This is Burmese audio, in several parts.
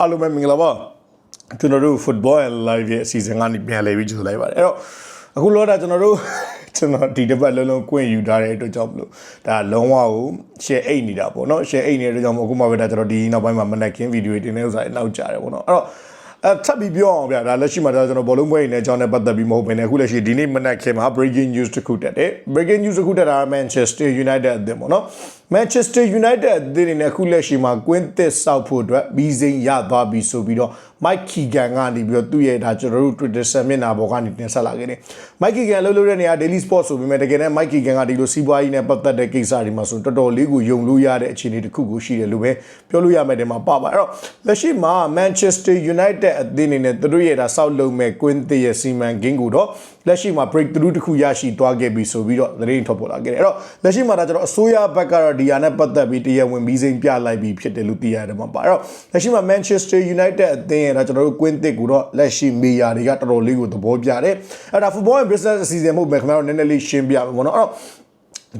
အားလုံးပဲမင်္ဂလာပါကျွန်တော်တို့ football and live ရဲ့အစီအစဉ်ကနေပြန်လည်ပြီးကြိုဆိုလိုက်ပါတယ်အဲ့တော့အခုလောတာကျွန်တော်တို့ကျွန်တော်ဒီတစ်ပတ်လုံးလုံးကွင့်ယူထားတဲ့အတွက်ကြောင့်မလို့ဒါလုံးဝကို share အိတ်နေတာပေါ့နော် share အိတ်နေတဲ့အတွက်ကြောင့်မို့အခုမှပဲဒါကျွန်တော်ဒီနောက်ပိုင်းမှာမနက်ခင်းဗီဒီယိုတင်နေဥစားနောက်ကြတယ်ပေါ့နော်အဲ့တော့အဲထပ်ပြီးပြောအောင်ဗျာဒါလက်ရှိမှာဒါကျွန်တော်ဘောလုံးပွဲနေအကြောင်းနဲ့ပတ်သက်ပြီးမဟုတ်ဘဲနဲ့အခုလက်ရှိဒီနေ့မနက်ခင်းမှာ breaking news တစ်ခုတက်တယ် breaking news တစ်ခုတက်တာ Manchester United အသင်းပေါ့နော် Manchester United အသင်းနေနဲ့အခုလက်ရှိမှာကွင်းသစ်စောက်ဖို့အတွက်ဘီစိန်ရသွားပြီဆိုပြီးတော့ Mike Keegan ကနေပြီးတော့သူ့ရဲ့ဒါကျွန်တော်တို့ Twitter ဆက်မျက်နှာပေါ်ကနေတင်ဆက်လာခဲ့တယ် Mike Keegan လှုပ်လို့တဲ့နေရာ Daily Sport ဆိုပေမဲ့တကယ်တမ်း Mike Keegan ကဒီလိုစီးပွားရေးနဲ့ပတ်သက်တဲ့ကိစ္စတွေမှာဆိုတော်တော်လေးကိုယုံလို့ရတဲ့အခြေအနေတစ်ခုကိုရှိတယ်လို့ပဲပြောလို့ရမယ်တဲ့မှာပါပါအဲ့တော့လက်ရှိမှာ Manchester United အသင်းအနေနဲ့သူတို့ရဲ့ဒါစောက်လုံးမဲ့ကွင်းသစ်ရဲ့စီမံကိန်းကိုတော့ လက်ရှိမှာ breakthrough တစ်ခုရရှိသွားခဲ့ပြီဆိုပြီးတော့သတင်းထုတ်ပေါ်လာခဲ့တယ်အဲ့တော့လက်ရှိမှာဒါကျွန်တော်အစိုးရဘက်ကတော့ဒီဟာနဲ့ပတ်သက်ပြီးတရားဝင်ပြီးစိန်ပြလိုက်ပြီးဖြစ်တယ်လို့သိရတယ်မှာပါအဲ့တော့လက်ရှိမှာ Manchester United အသင်းရဲ့ဒါကျွန်တော်တို့ကွင်းသစ်ကိုတော့လက်ရှိမေယာတွေကတော်တော်လေးကိုသဘောပြတယ်အဲ့ဒါ football and business အစီအစဉ်မဟုတ်ပဲခင်ဗျားတို့နည်းနည်းလေးရှင်းပြမယ်ပေါ့နော်အဲ့တော့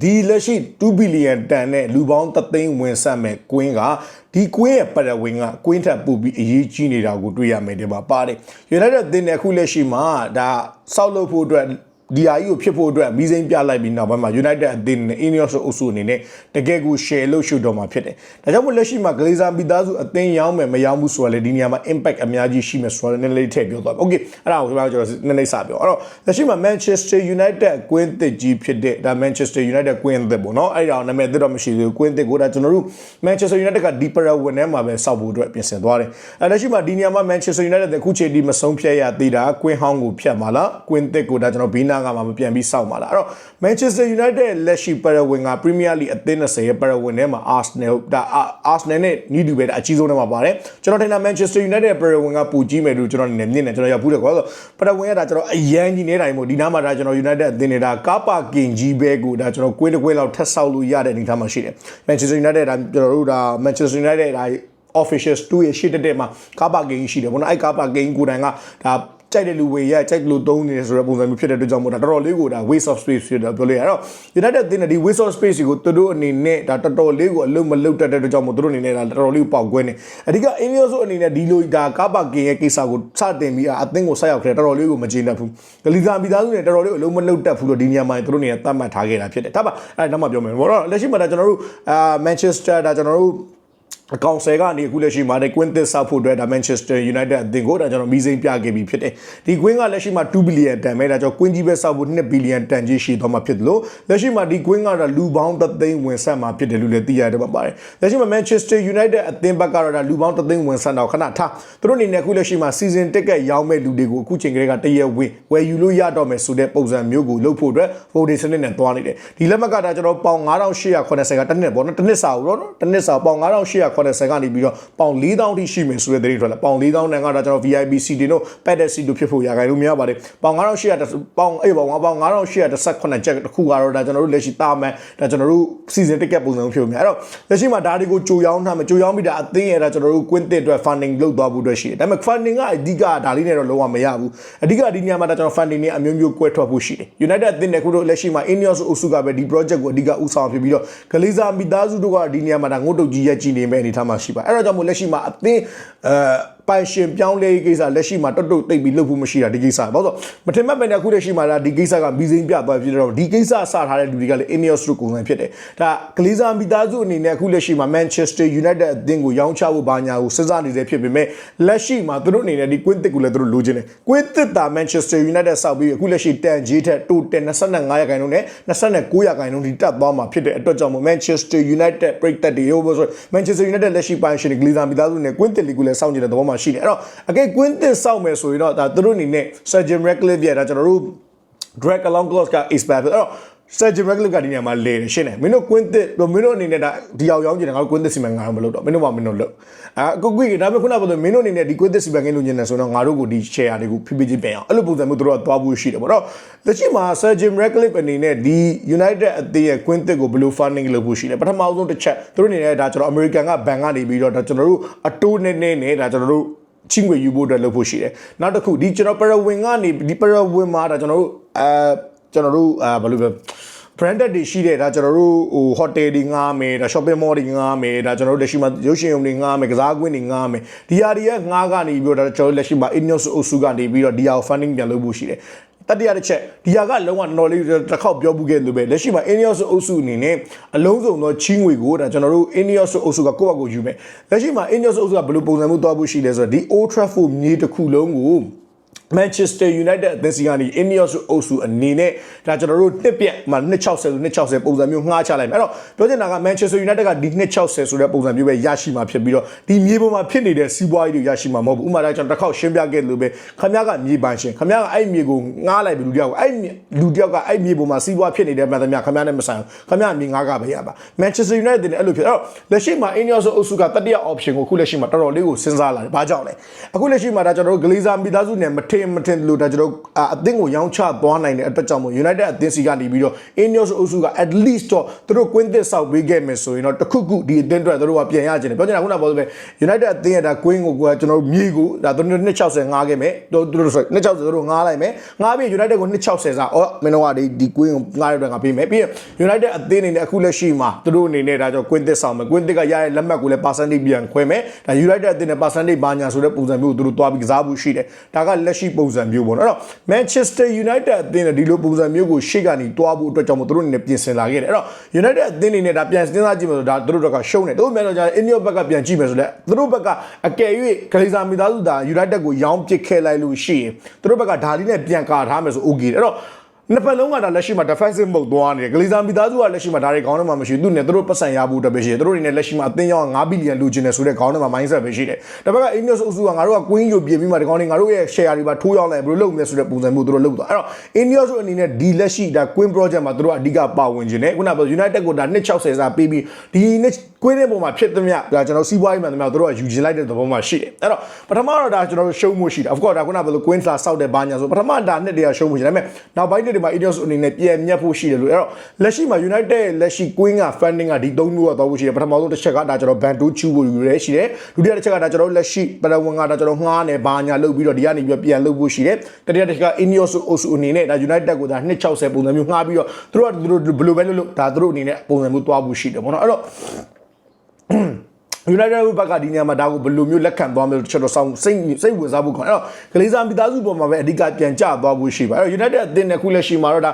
ဒီလက်ရှိ2ဘီလီယံတန်နဲ့လူပေါင်း3သိန်းဝင်ဆက်မဲ့ကွင်းကဒီကွင်းရဲ့ပရဝင်းကကွင်းထပ်ပူပြီးအရေးကြီးနေတာကိုတွေ့ရမယ်ဒီမှာပါတယ် United အသင်းနဲ့အခုလက်ရှိမှာဒါစောက်လုပ်ဖို့အတွက် ဒီဟာကြီးကိုဖြစ်ဖို့အတွက်မီးစိမ်းပြလိုက်ပြီးနောက်ပိုင်းမှာ United အသင်းနဲ့ Ineos အုပ်စုအနေနဲ့တကယ်ကို share လို့ရှုတော့မှာဖြစ်တယ်။ဒါကြောင့်မို့လက်ရှိမှာ Glazer မိသားစုအသင်းရောင်းမယ်မရောင်းဘူးဆိုတာလေဒီနေရာမှာ impact အများကြီးရှိမယ်ဆိုတာလည်းနည်းနည်းလေးထည့်ပြောသွားပါ။ Okay အဲ့ဒါကိုကျွန်တော်ကျွန်တော်နည်းနည်းစပြော။အဲ့တော့လက်ရှိမှာ Manchester United ကွင်းသစ်ကြီးဖြစ်တဲ့ဒါ Manchester United ကွင်းသစ်ပေါ့နော်။အဲ့ဒါနာမည်သစ်တော့မရှိသေးဘူး။ကွင်းသစ်ကိုဒါကျွန်တော်တို့ Manchester United က deeper ဝင်ထဲမှာပဲစောက်ဖို့အတွက်ပြင်ဆင်သွားတယ်။အဲ့လက်ရှိမှာဒီနေရာမှာ Manchester United ကအခုချိန်ဒီမဆုံးဖြတ်ရသေးတာကွင်းဟောင်းကိုဖြတ်မှာလား။ကွင်းသစ်ကိုဒါကျွန်တော်ဘီနာကမှပြန်ပြီးစောက်မှာလားအဲ့တော့ Manchester United လက်ရှိပရဝင်က Premier League အသင်း20ရဲ့ပရဝင်ထဲမှာ Arsenal ဒါ Arsenal နဲ့ညီတူပဲအကြီးဆုံးထဲမှာပါတယ်ကျွန်တော်ထင်တာ Manchester United ပရဝင်ကပူကြီးမယ်လို့ကျွန်တော်အနေနဲ့မြင်တယ်ကျွန်တော်ရောက်ဘူးတယ်ကွာဆိုပရဝင်ကဒါကျွန်တော်အရန်ကြီးနေတိုင်းမို့ဒီနားမှာဒါကျွန်တော် United အသင်းနေတာကာပါကင်ကြီးပဲကိုဒါကျွန်တော်ကွင်းတစ်ကွင်းလောက်ထပ်ဆောက်လို့ရတဲ့အနေအထားမှာရှိတယ် Manchester United ဒါကျွန်တော်တို့ဒါ Manchester United ဒါ officials 2ရဲ့ရှေ့တက်တက်မှာကာပါကင်ရှိတယ်ဘောနော်အဲ့ကာပါကင်ကိုတိုင်ကဒါ ကြိုက်တဲ့လူဝေရကြိုက်လို့သုံးနေဆိုတဲ့ပုံစံမျိုးဖြစ်တဲ့အတွက်ကြောင့်မို့ဒါတော်တော်လေးကိုဒါ waste of space ဖြစ်တယ်ပြောလို့ရတော့ United အသင်းနဲ့ဒီ waste of space ကိုသူတို့အနေနဲ့ဒါတော်တော်လေးကိုအလုံးမလုံးတက်တဲ့အတွက်ကြောင့်မို့သူတို့အနေနဲ့ဒါတော်တော်လေးကိုပေါက်ကွဲနေအဓိက Ineos ဆိုအနေနဲ့ဒီလိုဒါကာပါကင်ရဲ့ကိစ္စကိုစတင်ပြီးအသင်းကိုဆက်ရောက်ခဲ့တော်တော်လေးကိုမကျေနပ်ဘူးဂလီဇာမိသားစုနဲ့တော်တော်လေးကိုအလုံးမလုံးတက်ဘူးလို့ဒီနေရာမှာသူတို့အနေနဲ့သတ်မှတ်ထားခဲ့တာဖြစ်တယ်ဒါပါအဲ့နောက်မှပြောမယ်ဘောတော့လက်ရှိမှာဒါကျွန်တော်တို့အာ Manchester ဒါကျွန်တော်တို့ အကောင်ဆယ်ကနေအခုလက်ရှိမှာတဲ့ Queen သစ်ဆောက်ဖို့အတွက်ဒါ Manchester United အသင်းကိုဒါကျွန်တော်မီးစိမ်းပြခဲ့ပြီးဖြစ်တယ်ဒီ Queen ကလက်ရှိမှာ2 billion တန်ပဲဒါကြောင့် Queen ကြီးပဲဆောက်ဖို့2 billion တန်ကြီးရှိသွားမှာဖြစ်တယ်လို့လက်ရှိမှာဒီ Queen ကတော့လူပေါင်း3သိန်းဝင်ဆက်မှာဖြစ်တယ်လို့လည်းသိရတယ်ပါပါတယ်လက်ရှိမှာ Manchester United အသင်းဘက်ကတော့ဒါလူပေါင်း3သိန်းဝင်ဆက်တော့ခဏထားသူတို့အနေနဲ့အခုလက်ရှိမှာ season ticket ရောင်းမဲ့လူတွေကိုအခုချိန်ကလေးကတရက်ဝင်ဝယ်ယူလို့ရတော့မယ်ဆိုတဲ့ပုံစံမျိုးကိုလုပ်ဖို့အတွက် voting စနစ်နဲ့တွားနေတယ်ဒီလက်မှတ်ကဒါကျွန်တော်ပေါင်9880ကတစ်နှစ်ပေါ့နော်တစ်နှစ်စာဦးတော့နော်တစ်နှစ်စာပေါင်9880ကနေပြီးတော့ပေါင်4000ထိရှိမယ်ဆိုတဲ့သတင်းထွက်လာပေါင်4000တန်ကဒါကျွန်တော် VIP seat တွေတို့ padded seat တို့ဖြစ်ဖို့ရခိုင်လို့မရပါတယ်ပေါင်9800ပေါင်အေးပေါင်ပေါင်9818ချက်တစ်ခုကတော့ဒါကျွန်တော်တို့လက်ရှိတာမန်ဒါကျွန်တော်တို့ season ticket ပုံစံမျိုးဖြစ်နေအဲ့တော့လက်ရှိမှာဒါတွေကိုကြိုရောင်းထားမယ်ကြိုရောင်းပြီးဒါအသင်းရတာကျွန်တော်တို့ quint အတွက် funding လုပ်သွားဖို့အတွက်ရှိတယ်ဒါပေမဲ့ funding ကအဓိကဒါလေးနဲ့တော့လုံးဝမရဘူးအဓိကဒီညမှာဒါကျွန်တော် funding နဲ့အမျိုးမျိုးကွဲထွက်ဖို့ရှိတယ် United အသင်းနဲ့ခုတို့လက်ရှိမှာ Ineos အုပ်စုကပဲဒီ project ကိုအဓိကဦးဆောင်ဖြစ်ပြီးတော့ဂလီဇာမိသားစုတို့ကဒီညမှာဒါငုတ်တုတ်ကြီးရက်ကြည့်နေမဲ့အနေထားမှာရှိပါအဲ့တော့ကြောင့်မို့လက်ရှိမှာအသင်းအဲ ပိုင်ရှင်ပြောင်းလဲရေးကိစ္စလက်ရှိမှာတွတ်တွတ်တိတ်ပြီးလုပ်ဖို့မရှိတာဒီကိစ္စဘာလို့မထင်မှတ်ပဲနဲ့အခုလက်ရှိမှာဒါဒီကိစ္စကမီစိမ့်ပြသွားဖြစ်တော့ဒီကိစ္စစထားတဲ့လူတွေကလည်း Ineos တို့ကိုယ်တိုင်ဖြစ်တယ်ဒါဂလီဇာမိသားစုအနေနဲ့အခုလက်ရှိမှာ Manchester United အသင်းကိုရောင်းချဖို့ဘာညာကိုစဉ်းစားနေသေးဖြစ်ပေမဲ့လက်ရှိမှာသူတို့အနေနဲ့ဒီ Quint တစ်ကိုလည်းသူတို့လိုချင်တယ် Quint တစ်တာ Manchester United စောက်ပြီးအခုလက်ရှိတန်ဂျေးထက်တိုတယ်25ရာခိုင်နှုန်းနဲ့29ရာခိုင်နှုန်းထိတက်သွားမှာဖြစ်တဲ့အတွက်ကြောင့် Manchester United ပြိတ်သက်တွေရောဆို Manchester United လက်ရှိပိုင်ရှင်ဂလီဇာမိသားစုနဲ့ Quint တစ်ကိုလည်းစောင့်ကြည့်တဲ့သဘောမှာရှိတယ်အဲ့တော့အကဲ Quint တစ်စောက်မယ်ဆိုရင်တော့ဒါသူတို့အနေနဲ့ Sergeant Ratcliffe ရဲ့ဒါကျွန်တော်တို့ drag along clause က expire အဲ့တော့ Sergeant Ratcliffe ကဒီနေရာမှာလဲတယ်ရှင်းတယ်မင်းတို့ Quint တစ်မင်းတို့အနေနဲ့ဒါဒီအောင်ရောင်းကျင်တယ်ငါတို့ Quint တစ်စီမံငါတို့မလုပ်တော့မင်းတို့မှမင်းတို့လုပ်အာအခုကွေဒါပေမဲ့ခုနကပြောလို့မင်းတို့အနေနဲ့ဒီ Quint တစ်စီမံငင်းလို့ညင်တယ်ဆိုတော့ငါတို့ကိုဒီ share တွေကိုဖိဖိချင်းပြန်အောင်အဲ့လိုပုံစံမျိုးတို့ကသွားဖို့ရှိတယ်ပေါ့နော်လက်ရှိမှာ Sergeant Ratcliffe အနေနဲ့ဒီ United အသင်းရဲ့ Quint တစ်ကိုဘယ်လို funding လုပ်ဖို့ရှိလဲပထမဆုံးတစ်ချက်သူတို့အနေနဲ့ဒါကျွန်တော် American ကဘန်ကနေပြီးတော့ဒါကျွန်တော်တို့အတိုးနဲ့နဲ့နဲ့ဒါကျွန်တော်တို့ချင်းွေယူဖို့အတွက်လုပ်ဖို့ရှိတယ်နောက်တစ်ခုဒီကျွန်တော်ပရဝင်ကနေဒီပရဝင်မှာဒါကျွန်တော်တို့အဲ ကျွန်တော်တို့အဲဘယ်လိုပဲ branded တွေရှိတဲ့ဒါကျွန်တော်တို့ဟို hotel တွေငားမယ်ဒါ shopping mall တွေငားမယ်ဒါကျွန်တော်တို့လက်ရှိမှာရုပ်ရှင်ရုံတွေငားမယ်ကစားကွင်းတွေငားမယ်ဒီဟာတွေရဲ့ငားကနေပြီးတော့ဒါကျွန်တော်တို့လက်ရှိမှာ Ineos အုပ်စုကနေပြီးတော့ဒီဟာကို funding ပြန်လုပ်ဖို့ရှိတယ်တတိယတစ်ချက်ဒီဟာကလုံးဝနော်လေးတစ်ခေါက်ပြောမှုခဲ့လို့ပဲလက်ရှိမှာ Ineos အုပ်စုအနေနဲ့အလုံးစုံသောချင်းငွေကိုဒါကျွန်တော်တို့ Ineos အုပ်စုကကိုယ့်အကိုယူမယ်လက်ရှိမှာ Ineos အုပ်စုကဘယ်လိုပုံစံမျိုးသွားဖို့ရှိလဲဆိုတော့ဒီ Old Trafford မြေတစ်ခုလုံးကို မန်ချက်စတာယူနိုက်တက်အသင်းစီကနေအင်းနီယော့စ်အုပ်စုအနေနဲ့ဒါကျွန်တော်တို့နှစ်ပြက်မှာ260ဆို260ပုံစံမျိုးငှားချလိုက်မယ်အဲ့တော့ပြောချင်တာကမန်ချက်စတာယူနိုက်တက်ကဒီ260ဆိုတဲ့ပုံစံမျိုးပဲရရှိမှာဖြစ်ပြီးတော့ဒီမြေပေါ်မှာဖြစ်နေတဲ့စီးပွားရေးတွေရရှိမှာမဟုတ်ဘူးဥပမာဒါကျွန်တော်တစ်ခေါက်ရှင်းပြခဲ့လို့ပဲခမရကမြေပိုင်ရှင်ခမရကအဲ့မြေကိုငှားလိုက်ပြီးလူတယောက်အဲ့လူတယောက်ကအဲ့မြေပေါ်မှာစီးပွားဖြစ်နေတဲ့မှန်သမျှခမရနဲ့မဆိုင်ဘူးခမရမြေငှားကပဲရပါမန်ချက်စတာယူနိုက်တက်နဲ့အဲ့လိုဖြစ်အဲ့တော့လက်ရှိမှာအင်းနီယော့စ်အုပ်စုကတတိယ option ကိုအခုလက်ရှိမှာတော်တော်လေးကိုစဉ်းစားလာတယ်ဘာကြောင့်လဲအခုလက်ရှိမှာဒါကျွန်တော်တို့ဂလီဇာမိသားစုနဲ့ထင်မထင်လို့ဒါကျွန်တော်အသင်းကိုရောင်းချသွားနိုင်တဲ့အတွက်ကြောင့်မို့ United အသင်းစီကနေပြီးတော့ Ineos အုပ်စုက at least တော့သူတို့ကွင်းသစ်ဆောက်ပေးခဲ့မယ်ဆိုရင်တော့တခုခုဒီအသင်းအတွက်သူတို့ကပြန်ရခြင်းတယ်ပြောချင်တာခုနကပြောသလိုပဲ United အသင်းရဲ့ဒါကွင်းကိုကကျွန်တော်တို့မြေကိုဒါသူတို့260ငားခဲ့မယ်သူတို့ဆို260သူတို့ငားလိုက်မယ်ငားပြီး United ကို260စားအော်မင်းတို့ကဒီဒီကွင်းကိုငားရတဲ့ကပေးမယ်ပြီးရင် United အသင်းအနေနဲ့အခုလက်ရှိမှာသူတို့အနေနဲ့ဒါကြောင့်ကွင်းသစ်ဆောင်မယ်ကွင်းသစ်ကရတဲ့လက်မှတ်ကိုလည်း percentage ပြန်ခွဲမယ်ဒါ United အသင်းနဲ့ percentage ဘာညာဆိုတဲ့ပုံစံမျိုးကိုသူတို့တွားပြီးကစားဖို့ရှိတယ်ဒါကလက်ရှိပုံစံမျိုးပေါ့နော်အဲ့တော့ Manchester United အသင်းနဲ့ဒီလိုပုံစံမျိုးကိုရှေ့ကနေတွားဖို့အတွက်ကြောင့်မို့သူတို့အနေနဲ့ပြင်ဆင်လာခဲ့တယ်အဲ့တော့ United အသင်းအနေနဲ့ဒါပြန်စဉ်းစားကြည့်မယ်ဆိုဒါသူတို့တော့ကရှုံးတယ်သူတို့မြန်တော့ကြာ Ineos ဘက်ကပြန်ကြည့်မယ်ဆိုတော့သူတို့ဘက်ကအကယ်၍ဂလိဇာမိသားစုဒါ United ကိုရောင်းပစ်ခဲ့လိုက်လို့ရှိရင်သူတို့ဘက်ကဒါလေးနဲ့ပြန်ကာထားမယ်ဆို okay တယ်အဲ့တော့ နှစ်ပတ်လုံးကဒါလက်ရှိမှာ defensive mode သွားနေတယ်ဂလီဇာမီသားစုကလက်ရှိမှာဒါတွေခေါင်းထဲမှာမရှိဘူးသူနဲ့သူတို့ပတ်စံရဖို့အတွက်ပဲရှိတယ်သူတို့အနေနဲ့လက်ရှိမှာအသင်းရောင်း9ဘီလီယံလိုချင်တယ်ဆိုတဲ့ခေါင်းထဲမှာ mindset ပဲရှိတယ်တစ်ပတ်က Ineos အုပ်စုကငါတို့က Queen ကိုပြင်ပြီးမှဒီခေါင်းတွေငါတို့ရဲ့ share တွေပါထိုးရောက်လိုက်ဘယ်လိုလုပ်မလဲဆိုတဲ့ပုံစံမျိုးသူတို့လုပ်သွားအဲ့တော့ Ineos အနေနဲ့ဒီလက်ရှိဒါ Queen project မှာသူတို့အဓိကပါဝင်ခြင်းနဲ့ခုနက United ကိုဒါ260စာပေးပြီးဒီ နှစ် Queen ရဲ့ပုံမှာဖြစ်သမျှဒါကျွန်တော်စီးပွားရေးမှန်သမျှသူတို့ကယူချင်လိုက်တဲ့သဘောမှာရှိတယ်အဲ့တော့ပထမတော့ဒါကျွန်တော်တို့ရှုံးမှုရှိတယ် of course ဒါခုနကဘယ်လို Queen လာစောက်တဲ့ဘာညာဆိုပထမဒါနှစ်တည်းကရှုံးမှုရှိတယ်ဒါပေမဲ့နောက်ပိုင်းနှစ်တွေမှာ Ineos အနေနဲ့ပြန်မြတ်ဖို့ရှိတယ်လို့အဲ့တော့လက်ရှိမှာ United ရဲ့လက်ရှိ Queen က funding ကဒီ၃မျိုးကတော့ဖို့ရှိတယ်ပထမဆုံးတစ်ချက်ကဒါကျွန်တော် Ban 2 Chu ဖို့ယူရဲရှိတယ်ဒုတိယတစ်ချက်ကဒါကျွန်တော်လက်ရှိပရဝန်ကဒါကျွန်တော်ငှားနေဘာညာလုပ်ပြီးတော့ဒီကနေပြီးပြန်လုပ်ဖို့ရှိတယ်တတိယတစ်ချက်က Ineos အုပ်စုအနေနဲ့ဒါ United ကိုဒါ260ပုံစံမျိုးငှားပြီးတော့သူတို့ကသူတို့ဘယ်လိုပဲလုပ်လို့ဒါသူတို့အနေနဲ့ပုံစံမျိုးသွားဖို့ရှိတယ်ပေါ့နော်အဲ့တော့ United ဘက်ကဒီနေရာမှာဒါကိုဘယ်လိုမျိုးလက်ခံသွားမလဲကျွန်တော်စောင့်စိတ်စိတ်ဝင်စားဖို့ခေါ်အဲ့တော့ဂလေးစားမိသားစုပေါ်မှာပဲအဓိကပြန်ကျသွားဖို့ရှိပါအဲ့တော့ United အသင်းနဲ့ခုလက်ရှိမှာတော့ဒါ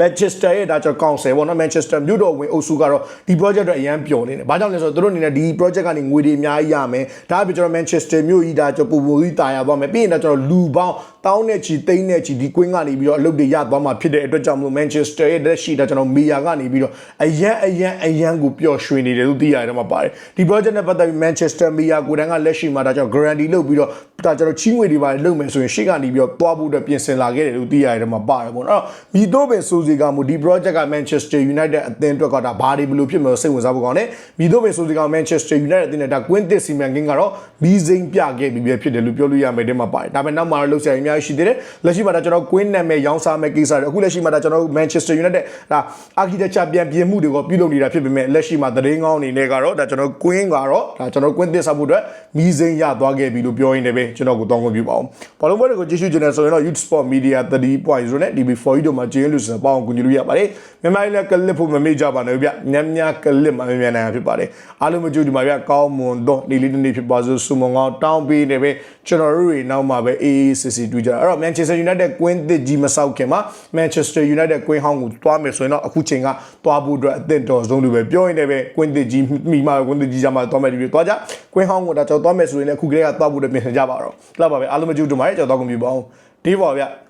Manchester ရဲ့ဒါကြောင့်ကောင်ဆယ်ပေါ့နော် Manchester မြို့တော်ဝင်အုပ်စုကတော့ဒီ project အတွက်အရန်ပျော်နေတယ်။ဘာကြောင့်လဲဆိုတော့သူတို့အနေနဲ့ဒီ project ကနေငွေတွေအများကြီးရမယ်။ဒါအပြင်ကျွန်တော် Manchester မြို့ကြီးဒါကျွန်တော်ပူပူကြီးတာယာသွားမယ်။ပြီးရင်တော့ကျွန်တော်လူပေါင်းတောင်းနဲ့ချီသိန်းနဲ့ချီဒီကွင်းကနေပြီးတော့အလုပ်တွေရသွားမှာဖြစ်တဲ့အတွက်ကြောင့်မလို့ Manchester ရဲ့လက်ရှိဒါကျွန်တော်မီယာကနေပြီးတော့အရန်အရန်အရန်ကိုပျော်ရွှင်နေတယ်လို့သိရတယ်မှာပါတယ်။ဒီ project နဲ့ပတ်သက်ပြီး Manchester မီယာကိုယ်တိုင်ကလက်ရှိမှာဒါကျွန်တော် guarantee လုပ်ပြီးတော့ဒါကျွန်တော်ချီးငွေတွေပါလုပ်မယ်ဆိုရင်ရှေ့ကနေပြီးတော့သွားဖို့အတွက်ပြင်ဆင်လာခဲ့တယ်လို့သိရတယ်မှာပါတယ်ပေါ့နော်။အဲ့တော့မီတော့ပင်ဆိုစီကမူဒီ project က Manchester United အသင်းအတွက်ကဒါဘာတွေဘယ်လိုဖြစ်မလဲစိတ်ဝင်စားဖို့ကောင်းတယ်။မီတော့ပင်ဆိုစီက Manchester United အသင်းနဲ့ဒါကွင်းတစ်စီမံကိန်းကတော့မီစိန်ပြခဲ့ပြီးပြဖြစ်တယ်လို့ပြောလို့ရမယ်တဲ့မှာပါတယ်။ဒါပေမဲ့နောက်မှာတော့လှုပ်ရှားရအများကြီးရှိသေးတယ်။လက်ရှိမှာဒါကျွန်တော်ကွင်းနာမည်ရောင်းစားမဲ့ကိစ္စတွေအခုလက်ရှိမှာဒါကျွန်တော် Manchester United ဒါ architecture ပြန်ပြင်မှုတွေကိုပြုလုပ်နေတာဖြစ်ပေမဲ့လက်ရှိမှာသတင်းကောင်းအနေနဲ့ကတော့ဒါကျွန်တော်ကွင်းကတော့ဒါကျွန်တော်ကွင်းတစ်ဆောက်ဖို့အတွက်မီစိန်ရသွားခဲ့ပြီလို့ပြောရင်းနဲ့ပဲကျွန်တော်ကိုတောင်းခွင့်ပြုပါအောင်။ဘာလို့ဘဲတွေကိုကြည့်ရှုကြနေဆိုရင်တော့ Youth Sport Media 30.0နဲ့ DB4 တို့မှာကျင်းလို့ဆိုပေါင်းကူညီလို့ရပါတယ်။မြန်မာပြည်လည်းကလစ်ဖို့မမေ့ကြပါနဲ့ဗျ။ညံ့ညကလစ်မှမမြန်နိုင်ဖြစ်ပါတယ်။အားလုံးမကြည့်ဒီမှာဗျကောင်းမွန်တော့ဒီလေးနေ့ဖြစ်ပါစို့ဆုမွန်ကောင်းတောင်းပေးနေပဲကျွန်တော်တို့တွေနောက်မှာပဲအေးအေးစစ်စစ်တွေ့ကြတာအဲ့တော့ Manchester United ကွင်းသစ်ကြီးမဆောက်ခင်မှာ Manchester United ကွင်းဟောင်းကိုတွားမယ်ဆိုရင်တော့အခုချိန်ကတွားဖို့အတွက်အသင့်တော်ဆုံးလို့ပဲပြောရင်လည်းပဲကွင်းသစ်ကြီးမိမှာကွင်းသစ်ကြီးကြမှာတွားမယ်ဒီလိုတွားကြကွင်းဟောင်းကိုဒါကျွန်တော်တွားမယ်ဆိုရင်လည်းအခုကလေးကတွားဖို့အတွက်ပြင်ဆင်ကြပါတော့။ဟုတ်ပါပဲအားလုံးမကြည့်ဒီမှာကျွန်တော်တောက်ကုန်ပြပါအောင်။ဒီပါဗျ။